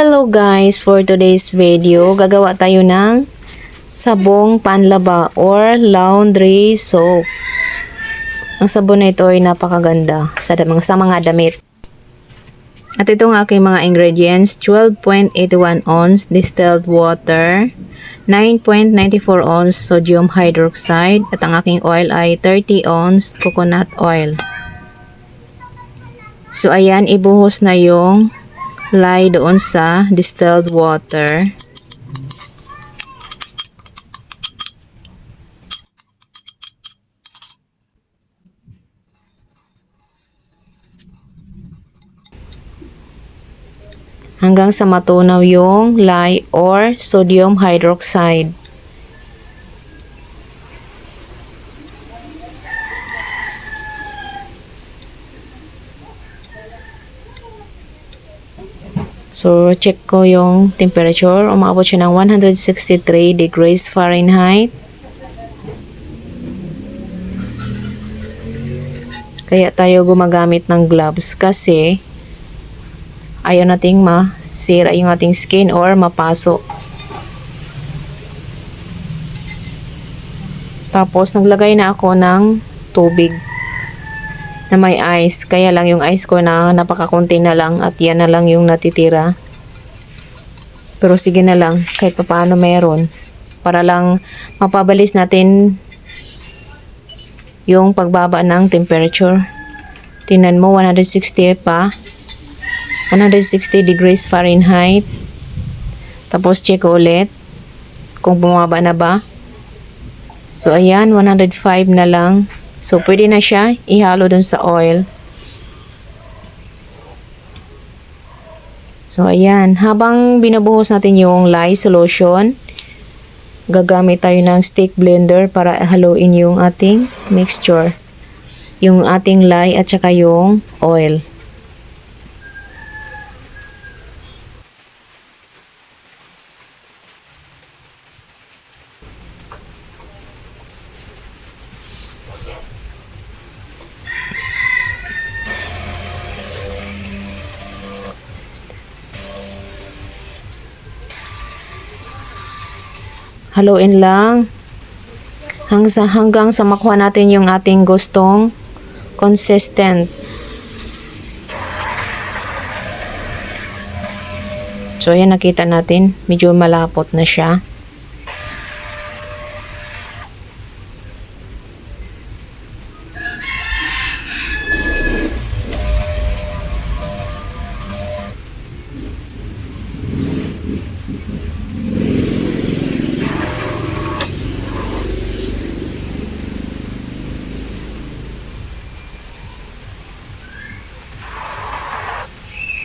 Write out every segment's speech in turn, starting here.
Hello guys, for today's video, gagawa tayo ng sabong panlaba or laundry soap. Ang sabon na ito ay napakaganda sa, mga, sa mga damit. At ito ang aking mga ingredients, 12.81 ounce distilled water, 9.94 ounce sodium hydroxide, at ang aking oil ay 30 ounce coconut oil. So ayan, ibuhos na yung lye doon sa distilled water. Hanggang sa matunaw yung lye or sodium hydroxide. So, check ko yung temperature. Umabot siya ng 163 degrees Fahrenheit. Kaya tayo gumagamit ng gloves kasi ayaw nating masira yung ating skin or mapaso. Tapos, naglagay na ako ng tubig na may ice. Kaya lang yung ice ko na napakakunti na lang at yan na lang yung natitira. Pero sige na lang, kahit pa paano meron. Para lang mapabalis natin yung pagbaba ng temperature. Tingnan mo, 160 pa. 160 degrees Fahrenheit. Tapos check ulit kung bumaba na ba. So ayan, 105 na lang. So, pwede na siya ihalo dun sa oil. So, ayan. Habang binubuhos natin yung lye solution, gagamit tayo ng stick blender para haluin yung ating mixture. Yung ating lye at saka yung oil. Haluin lang. Hanggang hanggang sa makuha natin yung ating gustong consistent. So, ayan nakita natin. Medyo malapot na siya.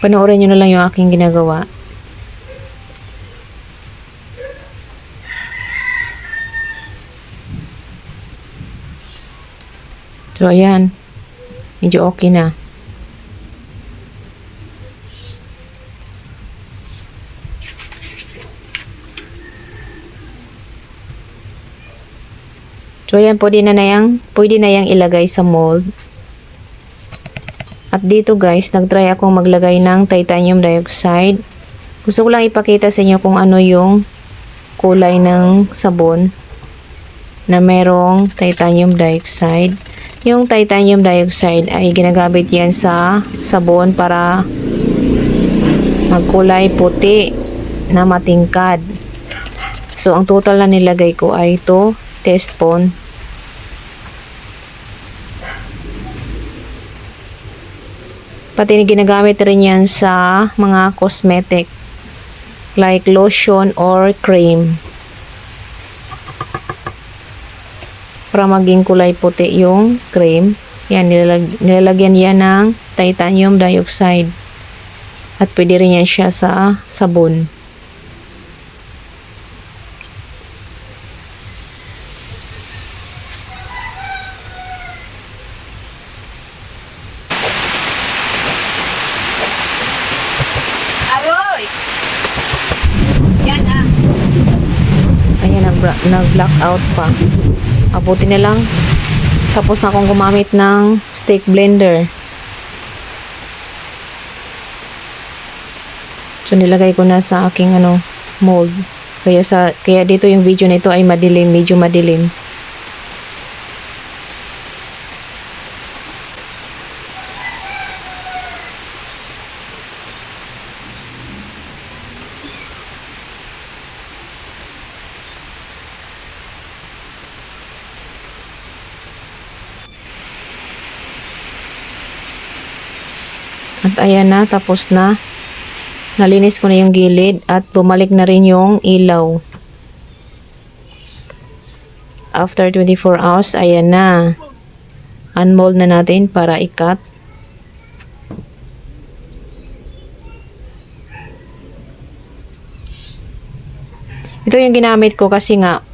Panoorin nyo na lang yung aking ginagawa. So, ayan. Medyo okay na. So, ayan. Pwede na na yang, pwede na yang ilagay sa mold. At dito guys, nagtry akong maglagay ng titanium dioxide. Gusto ko lang ipakita sa inyo kung ano yung kulay ng sabon na merong titanium dioxide. Yung titanium dioxide ay ginagamit yan sa sabon para magkulay puti na matingkad. So, ang total na nilagay ko ay ito, teaspoon Pati ginagamit rin yan sa mga cosmetic like lotion or cream. Para maging kulay puti yung cream. Yan, nilalag nilalagyan yan ng titanium dioxide. At pwede rin yan siya sa sabon. Aroy! Yan ah. Ayan, nag- nag-blackout pa. Abuti na lang. Tapos na akong gumamit ng stick blender. So nilagay ko na sa aking ano mold. Kaya sa kaya dito yung video na ito ay madilim, medyo madilim. At ayan na, tapos na. Nalinis ko na yung gilid at bumalik na rin yung ilaw. After 24 hours, ayan na. Unmold na natin para ikat. Ito yung ginamit ko kasi nga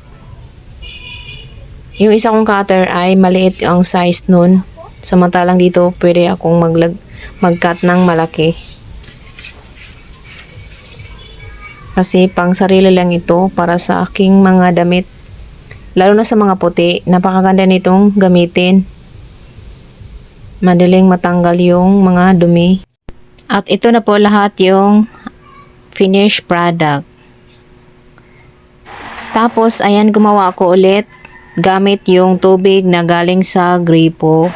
yung isa kong cutter ay maliit ang size nun. Samantalang dito pwede akong maglag mag-cut ng malaki. Kasi pang sarili lang ito para sa aking mga damit. Lalo na sa mga puti, napakaganda nitong gamitin. Madaling matanggal yung mga dumi. At ito na po lahat yung finished product. Tapos, ayan, gumawa ako ulit gamit yung tubig na galing sa gripo.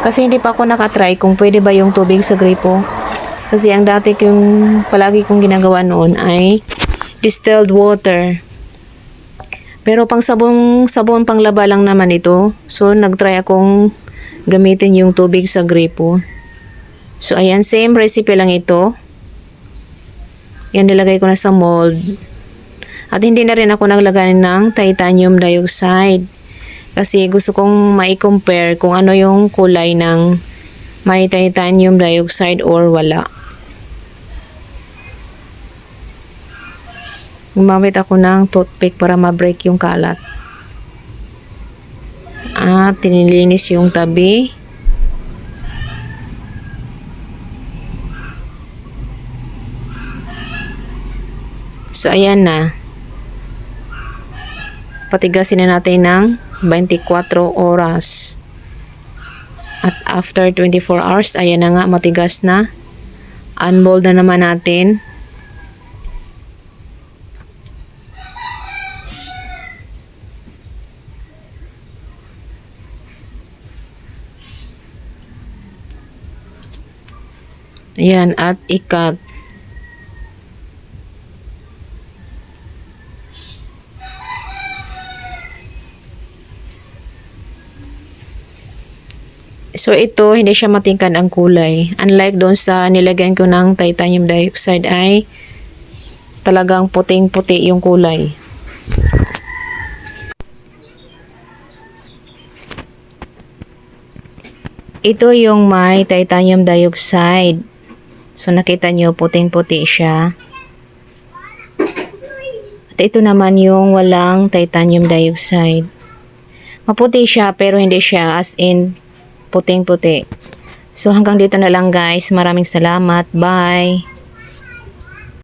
Kasi hindi pa ako nakatry kung pwede ba yung tubig sa gripo. Kasi ang dati kong palagi kong ginagawa noon ay distilled water. Pero pang sabon, sabon pang laba lang naman ito. So nagtry akong gamitin yung tubig sa gripo. So ayan, same recipe lang ito. Yan nilagay ko na sa mold. At hindi na rin ako naglagay ng titanium dioxide. Kasi gusto kong mai-compare kung ano yung kulay ng may titanium dioxide or wala. Gumamit ako ng toothpick para ma-break yung kalat. At tinilinis yung tabi. So, ayan na. Patigasin na natin ng 24 oras. At after 24 hours, ayan na nga, matigas na. Unmold na naman natin. Ayan, at ikat. So ito, hindi siya matingkad ang kulay. Unlike doon sa nilagyan ko ng titanium dioxide ay talagang puting-puti yung kulay. Ito yung may titanium dioxide. So nakita nyo, puting-puti siya. At ito naman yung walang titanium dioxide. Maputi siya pero hindi siya as in puting-puti. So hanggang dito na lang guys. Maraming salamat. Bye!